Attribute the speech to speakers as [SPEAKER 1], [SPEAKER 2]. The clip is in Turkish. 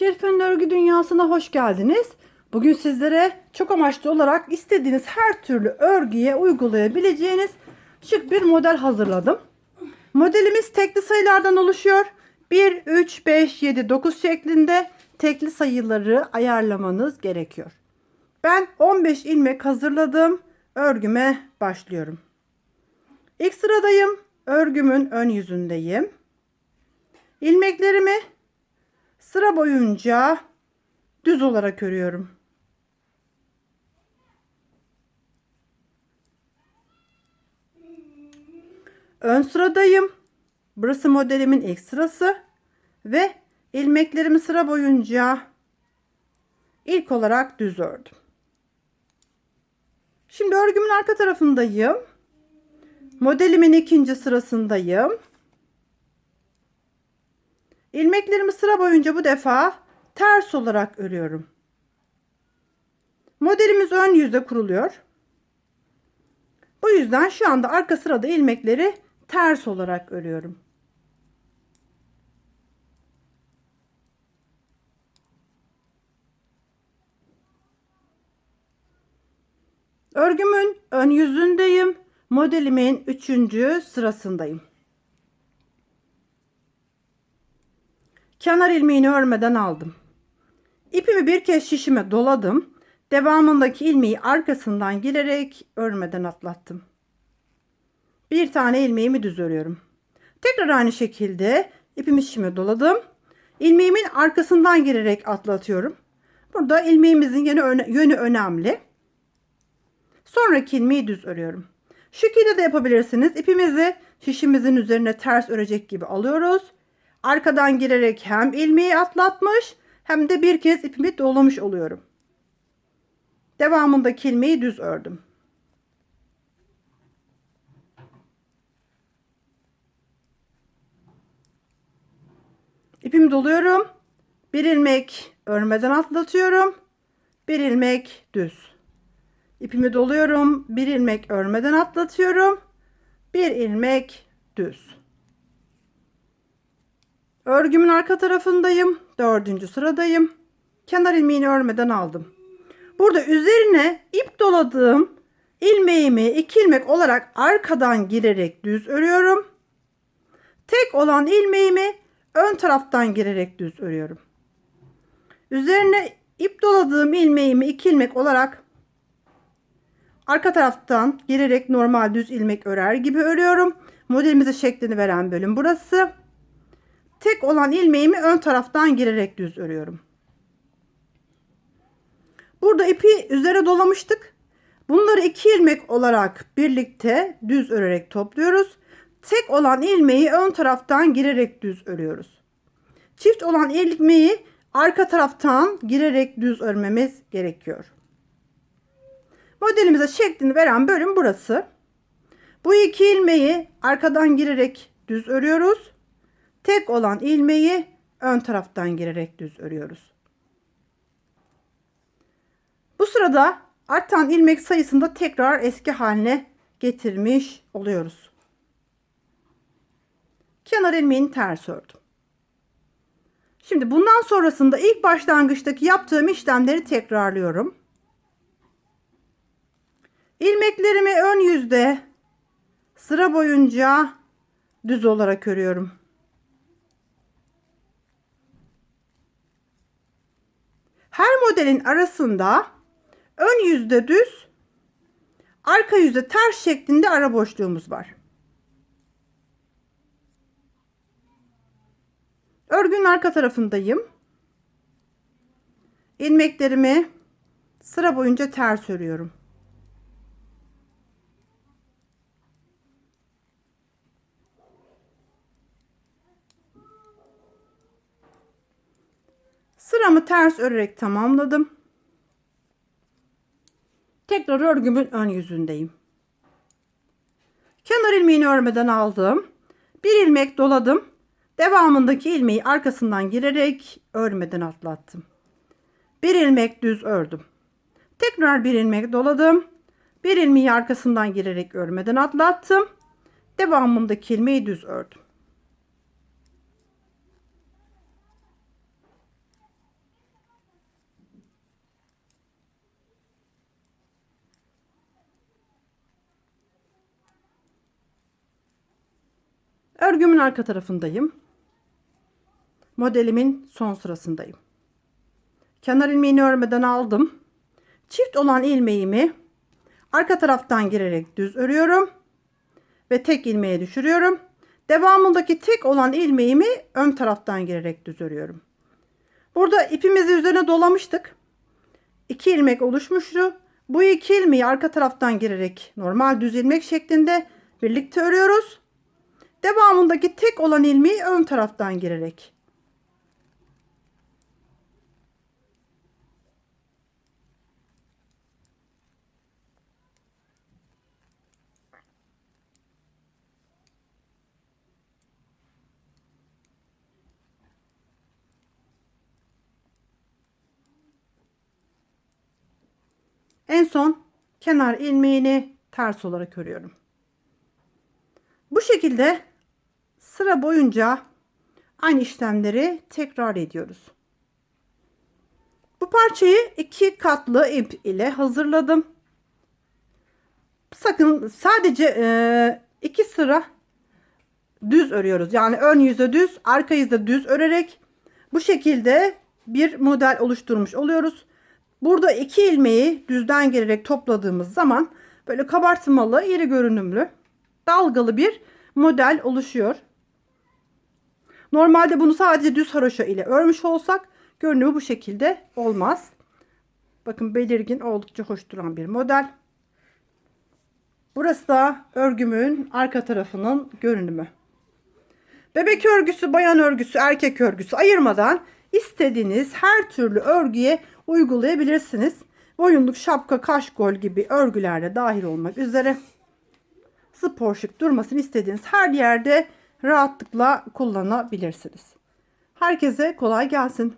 [SPEAKER 1] Şerife'nin örgü dünyasına hoş geldiniz. Bugün sizlere çok amaçlı olarak istediğiniz her türlü örgüye uygulayabileceğiniz şık bir model hazırladım. Modelimiz tekli sayılardan oluşuyor. 1, 3, 5, 7, 9 şeklinde tekli sayıları ayarlamanız gerekiyor. Ben 15 ilmek hazırladım. Örgüme başlıyorum. İlk sıradayım. Örgümün ön yüzündeyim. İlmeklerimi sıra boyunca düz olarak örüyorum. Ön sıradayım. Burası modelimin ilk sırası ve ilmeklerimi sıra boyunca ilk olarak düz ördüm. Şimdi örgümün arka tarafındayım. Modelimin ikinci sırasındayım. İlmeklerimi sıra boyunca bu defa ters olarak örüyorum. Modelimiz ön yüzde kuruluyor. Bu yüzden şu anda arka sırada ilmekleri ters olarak örüyorum. Örgümün ön yüzündeyim. Modelimin üçüncü sırasındayım. Kenar ilmeğini örmeden aldım. İpimi bir kez şişime doladım. Devamındaki ilmeği arkasından girerek örmeden atlattım. Bir tane ilmeğimi düz örüyorum. Tekrar aynı şekilde ipimi şişime doladım. İlmeğimin arkasından girerek atlatıyorum. Burada ilmeğimizin yönü, yönü önemli. Sonraki ilmeği düz örüyorum. Şu şekilde de yapabilirsiniz. İpimizi şişimizin üzerine ters örecek gibi alıyoruz. Arkadan girerek hem ilmeği atlatmış hem de bir kez ipimi dolamış oluyorum. Devamındaki ilmeği düz ördüm. İpimi doluyorum. Bir ilmek örmeden atlatıyorum. Bir ilmek düz. İpimi doluyorum. Bir ilmek örmeden atlatıyorum. Bir ilmek düz. Örgümün arka tarafındayım. Dördüncü sıradayım. Kenar ilmeğini örmeden aldım. Burada üzerine ip doladığım ilmeğimi iki ilmek olarak arkadan girerek düz örüyorum. Tek olan ilmeğimi ön taraftan girerek düz örüyorum. Üzerine ip doladığım ilmeğimi iki ilmek olarak arka taraftan girerek normal düz ilmek örer gibi örüyorum. Modelimize şeklini veren bölüm burası. Tek olan ilmeğimi ön taraftan girerek düz örüyorum. Burada ipi üzere dolamıştık. Bunları iki ilmek olarak birlikte düz örerek topluyoruz. Tek olan ilmeği ön taraftan girerek düz örüyoruz. Çift olan ilmeği arka taraftan girerek düz örmemiz gerekiyor. Modelimize şeklini veren bölüm burası. Bu iki ilmeği arkadan girerek düz örüyoruz. Tek olan ilmeği ön taraftan girerek düz örüyoruz. Bu sırada artan ilmek sayısını da tekrar eski haline getirmiş oluyoruz. Kenar ilmeğini ters ördüm. Şimdi bundan sonrasında ilk başlangıçtaki yaptığım işlemleri tekrarlıyorum. İlmeklerimi ön yüzde sıra boyunca düz olarak örüyorum. Her modelin arasında ön yüzde düz, arka yüzde ters şeklinde ara boşluğumuz var. Örgünün arka tarafındayım. İlmeklerimi sıra boyunca ters örüyorum. Sıramı ters örerek tamamladım. Tekrar örgümün ön yüzündeyim. Kenar ilmeğini örmeden aldım. Bir ilmek doladım. Devamındaki ilmeği arkasından girerek örmeden atlattım. Bir ilmek düz ördüm. Tekrar bir ilmek doladım. Bir ilmeği arkasından girerek örmeden atlattım. Devamındaki ilmeği düz ördüm. Örgümün arka tarafındayım. Modelimin son sırasındayım. Kenar ilmeğini örmeden aldım. Çift olan ilmeğimi arka taraftan girerek düz örüyorum ve tek ilmeğe düşürüyorum. Devamındaki tek olan ilmeğimi ön taraftan girerek düz örüyorum. Burada ipimizi üzerine dolamıştık. İki ilmek oluşmuştu. Bu iki ilmeği arka taraftan girerek normal düz ilmek şeklinde birlikte örüyoruz. Devamındaki tek olan ilmeği ön taraftan girerek. En son kenar ilmeğini ters olarak örüyorum. Bu şekilde sıra boyunca aynı işlemleri tekrar ediyoruz. Bu parçayı iki katlı ip ile hazırladım. Sakın sadece e, iki sıra düz örüyoruz. Yani ön yüzde düz, arka yüzde düz örerek bu şekilde bir model oluşturmuş oluyoruz. Burada iki ilmeği düzden girerek topladığımız zaman böyle kabartmalı, iri görünümlü, dalgalı bir model oluşuyor. Normalde bunu sadece düz haroşa ile örmüş olsak görünümü bu şekilde olmaz. Bakın belirgin oldukça hoş duran bir model. Burası da örgümün arka tarafının görünümü. Bebek örgüsü, bayan örgüsü, erkek örgüsü ayırmadan istediğiniz her türlü örgüye uygulayabilirsiniz. Boyunluk, şapka, kaşkol gibi örgülerde dahil olmak üzere spor şık durmasını istediğiniz her yerde rahatlıkla kullanabilirsiniz. Herkese kolay gelsin.